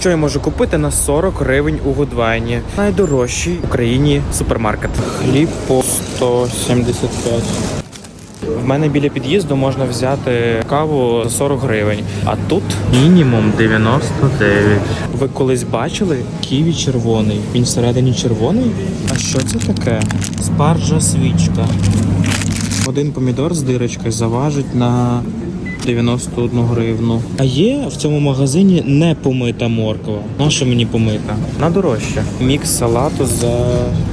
що я можу купити на 40 гривень у Гудвайні. Найдорожчий в Україні супермаркет. Хліб по 175. В мене біля під'їзду можна взяти каву за 40 гривень, а тут мінімум 99. Ви колись бачили ківі червоний? Він всередині червоний? А що це таке? Спаржа свічка. Один помідор з дирочкою заважить на 91 гривну. А є в цьому магазині не помита морква. Наша мені помита? На дорожче. Мікс салату за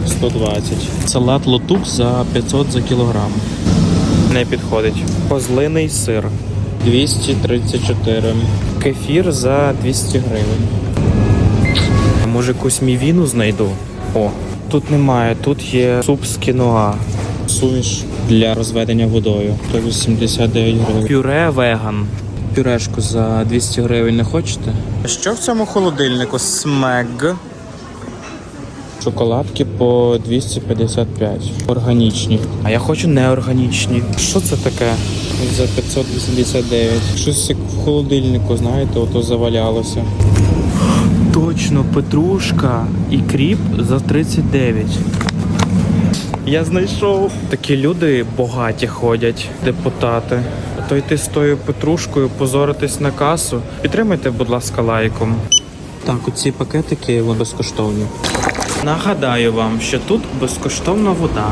120. Салат лотук за 500 за кілограм. Не підходить. Козлиний сир 234. Кефір за 200 гривень. Може якусь мівіну знайду? О, тут немає, тут є суп з кіноа. Суміш для розведення водою. 189 гривень. Пюре веган. Пюрешку за 200 гривень не хочете? Що в цьому холодильнику? Смег. Шоколадки по 255. Органічні. А я хочу неорганічні. Що це таке? За 589. Щось як в холодильнику, знаєте, ото завалялося. Точно, петрушка і кріп за 39. Я знайшов. Такі люди багаті ходять, депутати. А то йти з тою петрушкою, позоритись на касу. Підтримайте, будь ласка, лайком. Так, оці пакетики вони безкоштовні. Нагадаю вам, що тут безкоштовна вода.